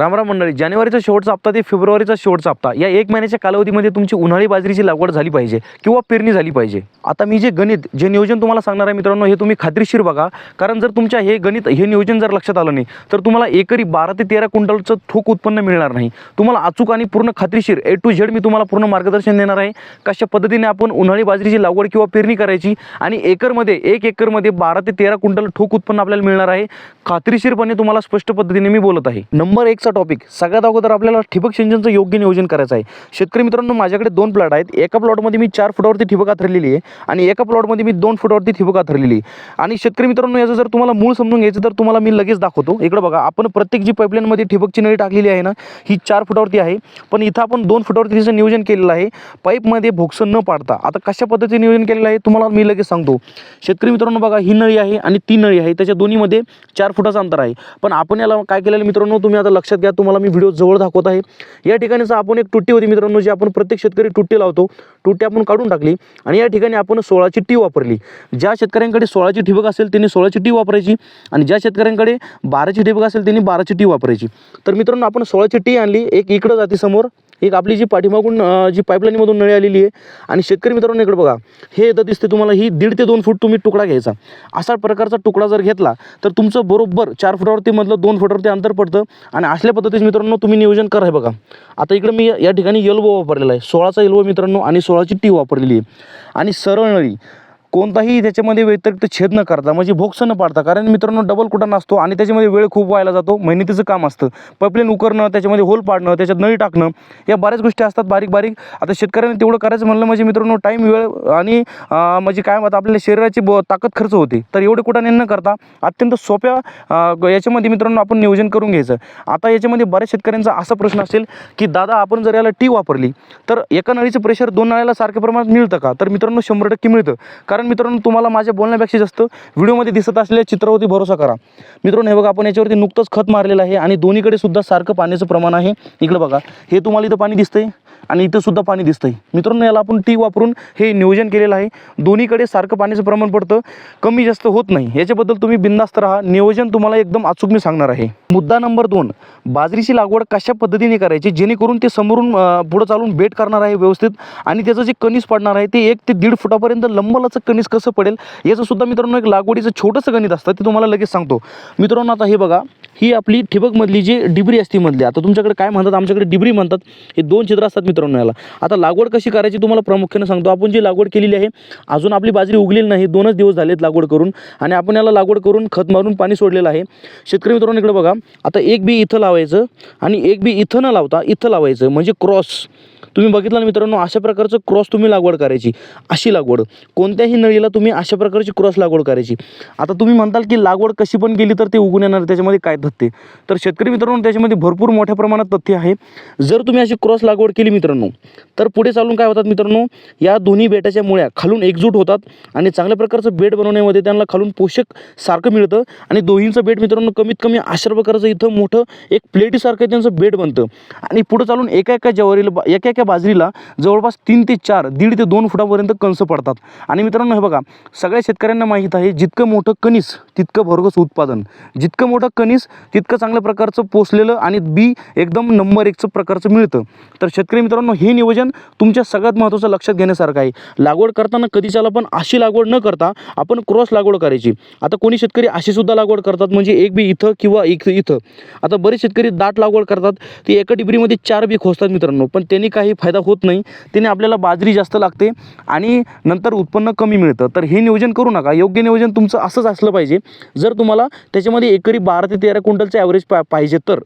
रामराम मंडळी जानेवारीचा शेवटचा हप्ता ते फेब्रुवारीचा शेवटचा हप्ता या एक महिन्याच्या कालावधीमध्ये तुमची उन्हाळी बाजरीची लागवड झाली पाहिजे किंवा पेरणी झाली पाहिजे. आता मी जे गणित जे नियोजन तुम्हाला सांगणार आहे मित्रांनो हे तुम्ही खात्रीशीर बघा. कारण जर तुमच्या हे गणित हे नियोजन जर लक्षात आलं नाही तर तुम्हाला एकरी बारा ते तेरा क्विंटलचं ठोक उत्पन्न मिळणार नाही. तुम्हाला अचूक आणि पूर्ण खात्रीशीर ए टू झेड मी तुम्हाला पूर्ण मार्गदर्शन देणार आहे. कशा पद्धतीने आपण उन्हाळी बाजरीची लागवड किंवा पेरणी करायची आणि एकरमध्ये एक एकरमध्ये बारा ते तेरा क्विंटल ठोक उत्पन्न आपल्याला मिळणार आहे खात्रीशीरपणे तुम्हाला स्पष्ट पद्धतीने मी बोलत आहे. नंबर एकचा टॉपिक सगळ्यात अगोदर आपल्याला ठिबक सिंचनचं योग्य नियोजन करायचं आहे. शेतकरी मित्रांनो माझ्याकडे दोन प्लॉट आहेत. एका प्लॉटमध्ये मी चार फुटावरती ठिबक आथरलेली आहे आणि एका प्लॉटमध्ये मी दोन फुटावरती ठिबक आथरलेली आहे. आणि शेतकरी मित्रांनो याचं जर तुम्हाला मूळ समजून घ्यायचं तर तुम्हाला मी लगेच दाखवतो. इकडं बघा आपण प्रत्येक जी पाईपलाईनमध्ये ठिबकची नळी टाकलेली आहे ना ही चार फुटावरती आहे. पण इथं आपण दोन फुटावरती तिचं नियोजन केलेलं आहे. पाईपमध्ये भोगसं न पाडता. आता कशा पद्धतीने नियोजन केलेलं आहे तुम्हाला मी लगेच सांगतो. शेतकरी मित्रांनो बघा ही नळी आहे आणि ती नळी आहे. त्याच्या दोन्हीमध्ये चार फुटाचं अंतर आहे. पण आपण याला काय केलेलं मित्रांनो तुम्ही आता लक्षात घ्या तुम्हाला मी व्हिडिओ जवळ दाखवत आहे. या ठिकाणीच आपण एक तुट्टी होती मित्रांनो जी आपण प्रत्येक शेतकरी तुट्टी लावतो. तुट्टी आपण काढून टाकली आणि या ठिकाणी आपण सोळाची टी वापरली. ज्या शेतकऱ्यांकडे सोळाची ठिबक असेल त्यांनी सोळाची टी वापरायची आणि ज्या शेतकऱ्यांकडे बाराची ठिबक असेल त्यांनी बाराची टी वापरायची. तर मित्रांनो आपण सोळाची टी आणली. एक इकडं जाते समोर. एक आपली जी पाठीमागून जी पाईपलाईनमधून नळी आलेली आहे. आणि शेतकरी मित्रांनो इकडे बघा हे येतं दिसते तुम्हाला ही दीड ते दोन फूट तुम्ही तुकडा घ्यायचा. असा प्रकारचा तुकडा जर घेतला तर तुमचं बरोबर चार फुटावरती मधलं दोन फुटावरती अंतर पडतं. आणि असल्या पद्धतीने मित्रांनो तुम्ही नियोजन करा हे बघा. आता इकडे मी या ठिकाणी येल्बो वापरलेला आहे. सोळाचा येल्बो मित्रांनो आणि सोळाची टी वापरलेली आहे. आणि सरळ नळी कोणताही त्याच्यामध्ये व्यतिरिक्त छेद न करता म्हणजे भोक्स न पाडता कारण मित्रांनो डबल कुठं नसतो आणि त्याच्यामध्ये वेळ खूप व्हायला जातो मेहनतीचं काम असतं. पाईपलाईन उकरणं त्याच्यामध्ये होल पाडणं त्याच्यात नळी टाकणं या बऱ्याच गोष्टी असतात बारीक बारीक. आता शेतकऱ्यांनी तेवढं करायचं म्हणलं म्हणजे मित्रांनो टाईम वेळ आणि म्हणजे काय म्हणतात आपल्या शरीराची ब ताकद खर्च होते. तर एवढे कुठं न करता? अत्यंत सोप्या याच्यामध्ये मित्रांनो आपण नियोजन करून घ्यायचं. आता याच्यामध्ये बऱ्याच शेतकऱ्यांचा असा प्रश्न असेल की दादा आपण जर याला टी वापरली तर एका नळीचं प्रेशर दोन नळ्याला सारख्या प्रमाणात मिळतं का? तर मित्रांनो शंभर टक्के मिळतं. कारण मित्रांनो तुम्हाला माझ्या बोलण्यापेक्षा जास्त व्हिडिओमध्ये दिसत असलेल्या चित्रावरती भरोसा करा. मित्रांनो हे बघा आपण याच्यावरती नुकतंच खत मारलेलं आहे आणि दोन्हीकडे सुद्धा सारखं पाण्याचं प्रमाण आहे. इकडे बघा हे तुम्हाला इथं पाणी दिसतंय? आणि इथं सुद्धा पाणी दिसतंय. मित्रांनो याला आपण टी वापरून हे नियोजन केलेलं आहे. दोन्हीकडे सारखं पाण्याचं प्रमाण पडतं. कमी जास्त होत नाही. याच्याबद्दल तुम्ही बिंदास्त राहा. नियोजन तुम्हाला एकदम अचूक मी सांगणार आहे. मुद्दा नंबर दोन. बाजरीची लागवड कशा पद्धतीने करायची? जेणेकरून ते समोरून पुढं चालून बेट करणार आहे व्यवस्थित आणि त्याचं जे कणीस पडणार आहे ते एक ते दीड फुटापर्यंत लंबलाचं कणीस कसं पडेल याचं सुद्धा मित्रांनो एक लागवडीचं छोटंसं गणित असतं ते तुम्हाला लगेच सांगतो. मित्रांनो आता हे बघा. ही आपली ठिबकमधली जी डिबरी असते मधली आता तुमच्याकडे काय म्हणतात? आमच्याकडे डिबरी म्हणतात. हे दोन चित्र असतात मित्रांनो याला. आता लागवड कशी करायची तुम्हाला प्रामुख्याने सांगतो. आपण जी लागवड केलेली आहे अजून आपली बाजरी उगलेली नाही. दोनच दिवस झालेत लागवड करून आणि आपण याला लागवड करून खत मारून पाणी सोडलेलं आहे. शेतकरी मित्रांनो इकडे बघा. आता एक बी इथं लावायचं आणि एक बी इथं न लावता इथं लावायचं. म्हणजे क्रॉस. तुम्ही बघितलं ना मित्रांनो अशा प्रकारचं क्रॉस तुम्ही लागवड करायची. अशी लागवड. कोणत्याही नळीला तुम्ही अशा प्रकारची क्रॉस लागवड करायची. आता तुम्ही म्हणताल की लागवड कशी पण केली तर ते उगून येणार त्याच्यामध्ये काय तथ्य? तर शेतकरी मित्रांनो त्याच्यामध्ये भरपूर मोठ्या प्रमाणात तथ्य आहे. जर तुम्ही अशी क्रॉस लागवड केली मित्रांनो तर पुढे चालून काय होतात मित्रांनो या दोन्ही बेटाच्या मुळ्या खालून एकजूट होतात आणि चांगल्या प्रकारचं बेड बनवण्यामध्ये त्यांना खालून पोषक सारखं मिळतं आणि दोन्हीचं बेट मित्रांनो कमीत कमी अशा प्रकारचं इथं मोठं एक प्लेटीसारखं त्यांचं बेड बनतं. आणि पुढं चालून एका एका ज्वारीला एका एका बाजरीला जवळपास तीन ते चार दीड ते दोन फुटापर्यंत कंस पडतात. आणि मित्रांनो हे बघा सगळ्या शेतकऱ्यांना माहीत आहे जितकं मोठं कणीस तितकं भरघोस उत्पादन. जितकं मोठं कणीस तितकं चांगल्या प्रकारचं पोचलेलं आणि बी एकदम नंबर एकचं प्रकारचं मिळतं. तर शेतकरी मित्रांनो हे नियोजन तुमच्या सगळ्यात महत्त्वाचं लक्षात घेण्यासारखं आहे. लागवड करताना कधीच्याला पण अशी लागवड न करता आपण क्रॉस लागवड करायची. आता कोणी शेतकरी अशी सुद्धा लागवड करतात म्हणजे एक बी इथं किंवा एक इथं. आता बरेच शेतकरी दाट लागवड करतात ते एका डिब्रीमध्ये चार बी खोसतात मित्रांनो पण त्यांनी काही फायदा होत नाही. त्याने आपल्याला बाजरी जास्त लागते आणि नंतर उत्पन्न कमी मिळतं. तर हे नियोजन करू नका. योग्य नियोजन तुमचं असंच असलं पाहिजे. जर तुम्हाला त्याच्यामध्ये एकरी बारा ते तेरा क्विंटलचं ॲव्हरेज पा पाहिजे तर.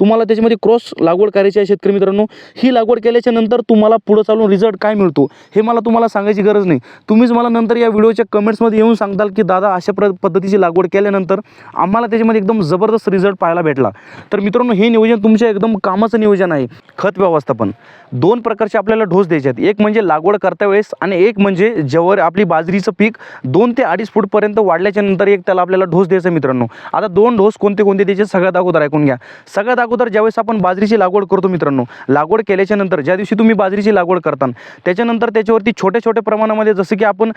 तुम्हाला त्याच्यामध्ये क्रॉस लागवड करायची आहे शेतकरी मित्रांनो. ही लागवड केल्याच्यानंतर तुम्हाला पुढं चालून रिझल्ट काय मिळतो? हे मला तुम्हाला सांगायची गरज नाही. तुम्हीच मला नंतर या व्हिडिओच्या कमेंट्समध्ये येऊन सांगताल की दादा अशा प्र पद्धतीची लागवड केल्यानंतर आम्हाला त्याच्यामध्ये एकदम जबरदस्त रिझल्ट पाहायला भेटला. तर मित्रांनो हे नियोजन तुमच्या एकदम कामाचं नियोजन आहे. खत व्यवस्थापन. दोन दोन प्रकारचे आपल्याला ढोस द्यायचे आहेत. एक म्हणजे लागवड करता वेळेस आणि एक म्हणजे जेव्हा आपली बाजरीचं पीक दोन ते अडीच फूटपर्यंत वाढल्याच्या नंतर एक त्याला आपल्याला ढोस द्यायचा मित्रांनो. आता दोन ढोस कोणते कोणते द्यायचे सगळ्यात अगोदर ऐकून घ्या. सगळ्यात अगोदर ज्यावेळेस आपण बाजरीची लागवड करतो मित्रांनो लागवड केल्याच्यानंतर ज्या दिवशी तुम्ही बाजरीची लागवड करता त्याच्यानंतर त्याच्यावरती छोट्या छोट्या प्रमाणामध्ये जसं की आपण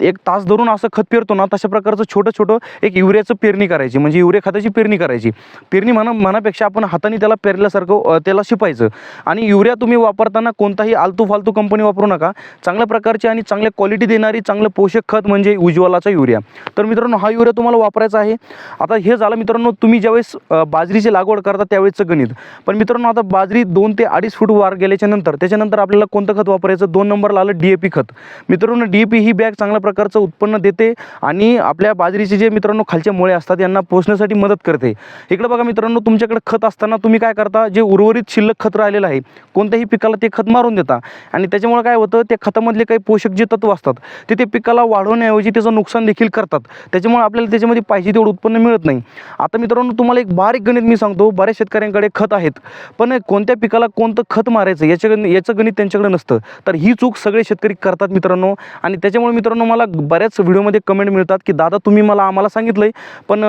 एक तास धरून असं खत पेरतो ना तशा प्रकारचं छोटं छोटं एक युरियाचं पेरणी करायची. म्हणजे युरिया खताची पेरणी करायची. पेरणी म्हणा म्हणापेक्षा आपण हाताने त्याला पेरल्यासारखं त्याला शिपायचं. आणि युरिया तुम्ही वापरताना कोणताही आलतू फालतू कंपनी वापरू नका. चांगल्या प्रकारची आणि चांगल्या क्वालिटी देणारी चांगलं पोषक खत म्हणजे उज्ज्वलाचा युरिया. तर मित्रांनो हा युरिया तुम्हाला वापरायचा आहे. आता हे झालं मित्रांनो तुम्ही ज्यावेळेस बाजरीची लागवड करता त्यावेळेसचं गणित. पण मित्रांनो आता बाजरी दोन ते अडीच फूट वार गेल्याच्यानंतर त्याच्यानंतर आपल्याला कोणतं खत वापरायचं? दोन नंबरला आलं डी ए पी खत. मित्रांनो डी ए पी ही बॅग चांगल्या प्रकारचं उत्पन्न देते आणि आपल्या बाजरीचे जे मित्रांनो खालचे मुळे असतात यांना पोचण्यासाठी मदत करते. इकडे बघा मित्रांनो तुमच्याकडे खत असताना तुम्ही काय करता? जे उर्वरित शिल्लक खत राहिलेलं आहे कोणत्याही पिकाला ते खत मारून देता. आणि त्याच्यामुळे काय होतं त्या खतामधले काही पोषक जे तत्व असतात ते ते पिकाला वाढवण्याऐवजी त्याचं नुकसान देखील करतात. त्याच्यामुळे आपल्याला त्याच्यामध्ये पाहिजे तेवढं उत्पन्न मिळत नाही. आता मित्रांनो तुम्हाला एक बारीक गणित मी सांगतो. बऱ्याच शेतकऱ्यांकडे खत आहेत. पण कोणत्या पिकाला कोणतं खत मारायचं याच्या गण- याचं गणित त्यांच्याकडे नसतं. तर ही चूक सगळे शेतकरी करतात मित्रांनो. आणि त्याच्यामुळे मित्रांनो मला बऱ्याच व्हिडिओमध्ये कमेंट मिळतात की दादा तुम्ही मला आम्हाला सांगितलंय पण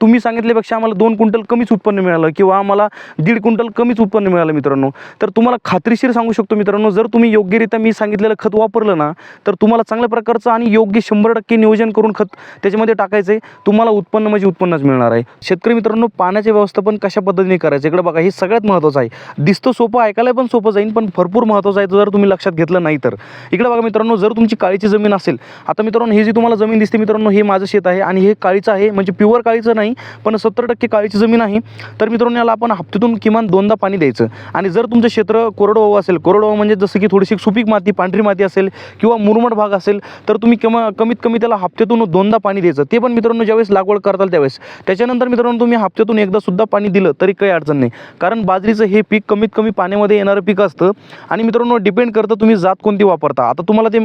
तुम्ही सांगितल्यापेक्षा आम्हाला दोन क्विंटल कमीच उत्पन्न मिळालं किंवा आम्हाला दीड क्विंटल कमीच उत्पन्न मिळालं मित्रांनो. तर तुम्हाला खात्री खात्रीशीर सांगू शकतो मित्रांनो. जर तुम्ही योग्यरित्या मी सांगितलेलं खत वापरलं ना तर तुम्हाला चांगल्या प्रकारचं आणि योग्य शंभर टक्के नियोजन करून खत त्याच्यामध्ये टाकायचं आहे तुम्हाला उत्पन्न म्हणजे उत्पन्नच मिळणार आहे. शेतकरी मित्रांनो पाण्याचे व्यवस्थापन कशा पद्धतीने करायचं? इकडे बघा हे सगळ्यात महत्त्वाचं आहे. दिसतं सोपं ऐकायला पण सोपं जाईल पण भरपूर महत्त्वाचं आहे जर तुम्ही लक्षात घेतलं नाही तर. इकडे बघा मित्रांनो जर तुमची काळीची जमीन असेल आता मित्रांनो ही जी तुम्हाला जमीन दिसते मित्रांनो हे माझं शेत आहे आणि हे काळीचं आहे म्हणजे प्युअर काळीचं नाही पण सत्तर टक्के काळीची जमीन आहे. तर मित्रांनो याला आपण हप्त्यातून किमान दोनदा पाणी द्यायचं. आणि जर तुमचं क्षेत्र कोरडवाहू असेल कोरडवाहू म्हणजे जसं की थोडीशी सुपीक माती पांढरी माती असेल किंवा मुरमट भाग असेल तर तुम्ही किंवा कमीत कमी त्याला हप्त्यातून दोनदा पाणी द्यायचं. ते पण मित्रांनो ज्यावेळेस लागवड करताल त्यावेळेस. त्याच्यानंतर मित्रांनो तुम्ही हप्त्यातून एकदा सुद्धा पाणी दिलं तरी काही अडचण नाही. कारण बाजरीचं हे पीक कमीत कमी पाण्यामध्ये येणारं पीक असतं आणि मित्रांनो डिपेंड करतं तुम्ही जात कोणती वापरता. आता तुम्हाला ते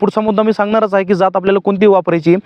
पुढचा मुद्दा मी सांगणारच आहे की जात आपल्याला कोणती वापरायची.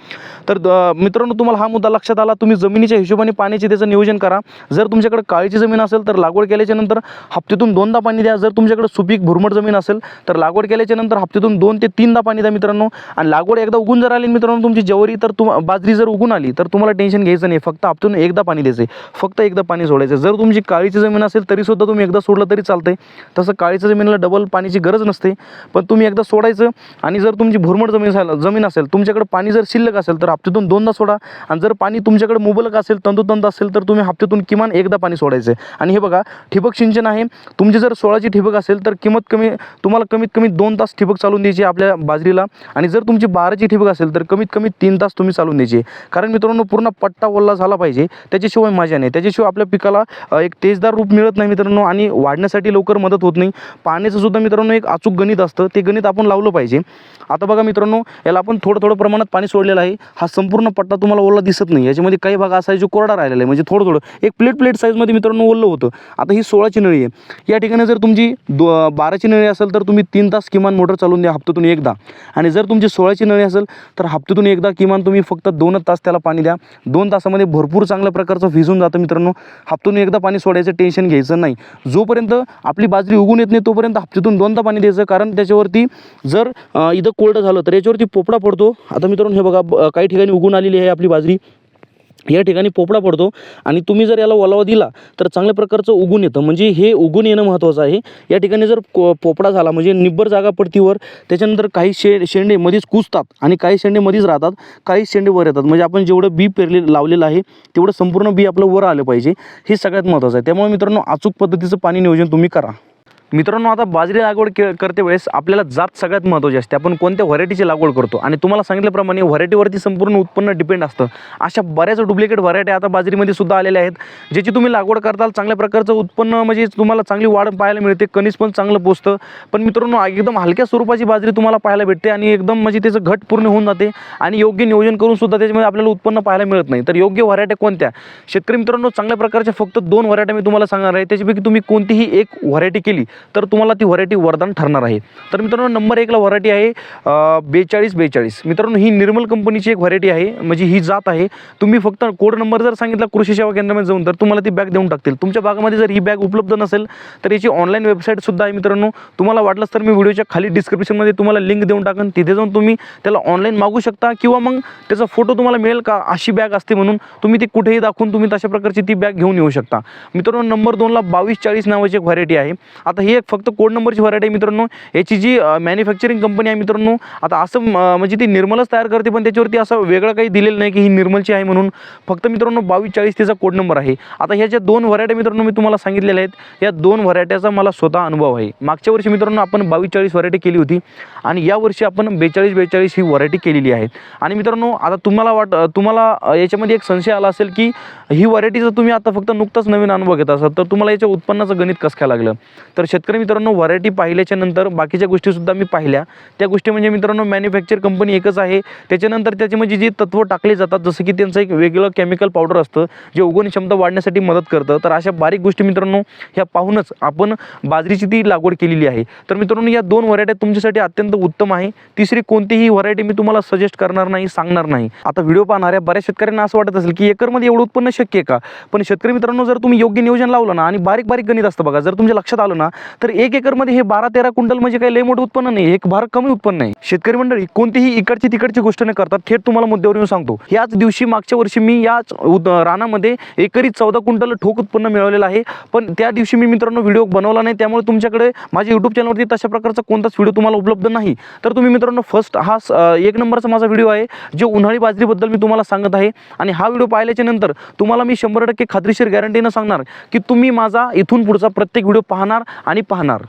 तर मित्रांनो तुम्हाला हा मुद्दा लक्षात आला तुम्ही जमिनीच्या हिशोबाने पाण्याचे त्याचं नियोजन करा. जर तुमच्याकडे काळीची जमीन असेल तर लागवड केल्याच्यानंतर हप्त्यातून दोनदा पाणी द्या. जर तुमच्याकडे सुपीक भुरमट जमीन असेल तर लागवड केल्याच्यानंतर हप्त्यातून दोन ते तीनदा पाणी द्या मित्रांनो. आणि लागवड एकदा उगून जर आली मित्रांनो तुमची जवरी तर तुम बाजरी जर उगून आली तर तुम्हाला टेन्शन घ्यायचं नाही. फक्त हप्त्यातून एकदा पाणी द्यायचं फक्त एकदा पाणी सोडायचं जर तुमची काळीची जमीन असेल तरीसुद्धा तुम्ही एकदा सोडलं तरी चालते तसं काळीच्या जमिनीला डबल पाण्याची गरज नसते. पण तुम्ही एकदा सोडायचं आणि जर तुमची भुरमट जमीन झालं जमीन असेल तुमच्याकडे पाणी जर शिल्लक असेल तर हप्त्यातून दोनदा सोडा. आणि जर पाणी तुमच्याकडे मुबलक असेल तंतोतंत असेल तर तुम्ही हप्त्यातून किमान एकदा पाणी सोडायचं आणि हे बघा ठिबक सिंचन आहे. तुमची जर सोळाची ठिबक असेल तर किंमत कमी तुम्हाला कमीत कमी दोन तास ठिबक चालून द्यायची आपल्या बाजरीला. आणि जर तुमची बाराची ठिबक असेल तर कमीत कमी तीन तास तुम्ही चालून द्यायची कारण मित्रांनो पूर्ण पट्टा ओल्ला झाला पाहिजे. त्याच्याशिवाय मजा नाही. त्याच्याशिवाय आपल्या पिकाला एक तेजदार रूप मिळत नाही मित्रांनो आणि वाढण्यासाठी लवकर मदत होत नाही. पाण्याचं सुद्धा मित्रांनो एक अचूक गणित असतं. ते गणित आपण लावलं पाहिजे. आता बघा मित्रांनो याला आपण थोडं थोडं प्रमाणात पाणी सोडलेलं आहे. हा संपूर्ण पट्टा तुम्हाला ओला दिसत नाही. याच्यामध्ये काही भाग असा आहे जो कोरडा राहिलेला आहे. म्हणजे थोडं थोडं एक प्लेट प्लेट साईजमध्ये मित्रांनो ओलं होतं. आता ही सोळाची नळी आहे. या ठिकाणी जर तुमची दो बाराची नळी असेल तर तुम्ही तीन तास किमान मोटर चालून द्या हप्त्यातून एकदा. आणि जर तुमची सोळाची नळी असेल तर हप्त्यातून एकदा किमान तुम्ही फक्त दोनच तास त्याला पाणी द्या. दोन तासामध्ये भरपूर चांगल्या प्रकारचं भिजून जातं मित्रांनो. हप्त्यातून एकदा पाणी सोडायचं टेन्शन घ्यायचं नाही. जोपर्यंत आपली बाजरी उगून येत नाही तोपर्यंत हप्त्यातून दोनदा पाणी द्यायचं. कारण त्याच्यावरती जर इथं कोल्ड झालं तर याच्यावरती पोपडा पडतो. आता मित्रांनो हे बघा ब- काही ठिकाणी उगून आलेली आहे आपली बाजरी. या ठिकाणी पोपडा पडतो आणि तुम्ही जर याला ओलावा दिला तर चांगल्या प्रकारचं उगून येतं. म्हणजे हे उगून येणं महत्त्वाचं आहे. या ठिकाणी जर को पोपडा झाला म्हणजे निब्बर जागा पडतीवर त्याच्यानंतर काही शे शेंडे मध्येच कुजतात आणि काही शेंडे मध्येच राहतात काही शेंडे वर येतात. म्हणजे आपण जेवढं बी पेरले लावलेलं आहे तेवढं संपूर्ण बी आपलं वर आलं पाहिजे. हे सगळ्यात महत्त्वाचं आहे. त्यामुळे मित्रांनो अचूक पद्धतीचं पाणी नियोजन तुम्ही करा. मित्रांनो आता बाजरी लागवड के करते वेळेस आपल्याला जात सगळ्यात महत्त्वाची असते. आपण कोणत्या व्हरायटीची लागवड करतो? आणि तुम्हाला सांगितल्याप्रमाणे व्हरायटीवरती संपूर्ण उत्पन्न डिपेंड असतं. अशा बऱ्याच डुप्लिकेट व्हरायटी आता बाजरीमध्ये सुद्धा आलेल्या आहेत ज्याची तुम्ही लागवड करताल चांगल्या प्रकारचं उत्पन्न म्हणजे तुम्हाला चांगली वाढ पाहायला मिळते कणीस पण चांगलं पोचतं पण मित्रांनो एकदम हलक्या स्वरूपाची बाजरी तुम्हाला पाहायला भेटते आणि एकदम म्हणजे त्याचं घट पूर्ण होऊन जाते आणि योग्य नियोजन करून सुद्धा त्याच्यामध्ये आपल्याला उत्पन्न पाहायला मिळत नाही. तर योग्य व्हरायटी कोणत्या? शेतकरी मित्रांनो चांगल्या प्रकारच्या फक्त दोन व्हरायटी मी तुम्हाला सांगणार आहे. त्याच्यापैकी तुम्ही कोणतीही एक व्हरायटी केली तर तुम्हाला ती व्हरायटी वरदान ठरणार आहे. तर मित्रांनो नंबर एकला व्हरायटी आहे बेचाळीस बेचाळीस. मित्रांनो ही निर्मल कंपनीची एक व्हरायटी आहे म्हणजे ही जात आहे. तुम्ही फक्त कोड नंबर जर सांगितला कृषी सेवा केंद्रामध्ये जाऊन तर तुम्हाला ती बॅग देऊन टाकतील. तुमच्या भागामध्ये जर ही बॅग उपलब्ध नसेल तर याची ऑनलाईन वेबसाईट सुद्धा आहे मित्रांनो. तुम्हाला वाटलंच तर मी व्हिडिओच्या खाली डिस्क्रिप्शनमध्ये तुम्हाला लिंक देऊन टाकन. तिथे जाऊन तुम्ही त्याला ऑनलाईन मागू शकता किंवा मग त्याचा फोटो तुम्हाला मिळेल का अशी बॅग असते म्हणून. तुम्ही ती कुठेही दाखवून तुम्ही तशा प्रकारची ती बॅग घेऊन येऊ शकता. मित्रांनो नंबर दोनला बावीस चाळीस नावाची एक व्हरायटी आहे. आता ही ही एक फक्त कोड नंबरची व्हरायटी आहे मित्रांनो. याची जी मॅन्युफॅक्चरिंग कंपनी आहे मित्रांनो आता असं म्हणजे ती निर्मलच तयार करते पण त्याच्यावरती असं वेगळं काही दिलेलं नाही की ही निर्मलची आहे म्हणून. फक्त मित्रांनो बावीस चाळीस तिचा कोड नंबर आहे. आता ह्या ज्या दोन व्हरायटी मित्रांनो मी तुम्हाला सांगितलेल्या आहेत. या दोन व्हरायट्याचा मला स्वतः अनुभव आहे. मागच्या वर्षी मित्रांनो आपण बावीस चाळीस व्हरायटी केली होती. आणि यावर्षी आपण बेचाळीस बेचाळीस ही व्हरायटी केलेली आहे. आणि मित्रांनो आता तुम्हाला वाट तुम्हाला याच्यामध्ये एक संशय आला असेल की ही व्हरायटीचं तुम्ही आता फक्त नुकताच नवीन अनुभव घेत असाल तर तुम्हाला याच्या उत्पन्नाचं गणित कसं काय लागलं? तर शेतकरी मित्रांनो व्हरायटी पाहिल्याच्या नंतर बाकीच्या गोष्टीसुद्धा मी पाहिल्या. त्या गोष्टी म्हणजे मित्रांनो मॅन्युफॅक्चर कंपनी एकच आहे. त्याच्यानंतर त्याचे म्हणजे जे तत्व टाकले जातात जसं की त्यांचं एक वेगळं केमिकल पावडर असतं जे उगवण क्षमता वाढण्यासाठी मदत करतं. तर अशा बारीक गोष्टी मित्रांनो ह्या पाहूनच आपण बाजरीची ती लागवड केलेली आहे. तर मित्रांनो या दोन व्हरायट्या तुमच्यासाठी अत्यंत उत्तम आहे. तिसरी कोणतीही व्हरायटी मी तुम्हाला सजेस्ट करणार नाही सांगणार नाही. आता व्हिडिओ पाहणाऱ्या बऱ्याच शेतकऱ्यांना असं वाटत असेल की एकरमध्ये एवढं उत्पन्न शक्य आहे का? पण शेतकरी मित्रांनो जर तुम्ही योग्य नियोजन लावलं ना आणि बारीक बारीक गणित असतं बघा जर तुमच्या लक्षात आलं ना तर एक एकरमध्ये हे बारा तेरा क्विंटल म्हणजे काही लय मोठं उत्पन्न नाही एक भार कमी उत्पन्न आहे शेतकरी मंडळी कोणतीही इकडची तिकडची गोष्ट न करतात थेट तुम्हाला मुद्द्यावर येऊन सांगतो. याच दिवशी मागच्या वर्षी मी याच उद- रानामध्ये एकरी चौदा क्विंटल ठोक उत्पन्न मिळवलेलं आहे. पण त्या दिवशी मी मित्रांनो व्हिडिओ बनवला नाही त्यामुळे तुमच्याकडे माझ्या युट्यूब चॅनलवरती तशा प्रकारचा कोणताच व्हिडिओ तुम्हाला उपलब्ध नाही. तर तुम्ही मित्रांनो फर्स्ट हा एक नंबरचा माझा व्हिडिओ आहे जो उन्हाळी बाजरीबद्दल मी तुम्हाला सांगत आहे. आणि हा व्हिडिओ पाहिल्याच्या नंतर तुम्हाला मी शंभर टक्के खात्रीशीर गॅरंटीनं सांगणार की तुम्ही माझा इथून पुढचा प्रत्येक व्हिडिओ पाहणार आणि पाहणार.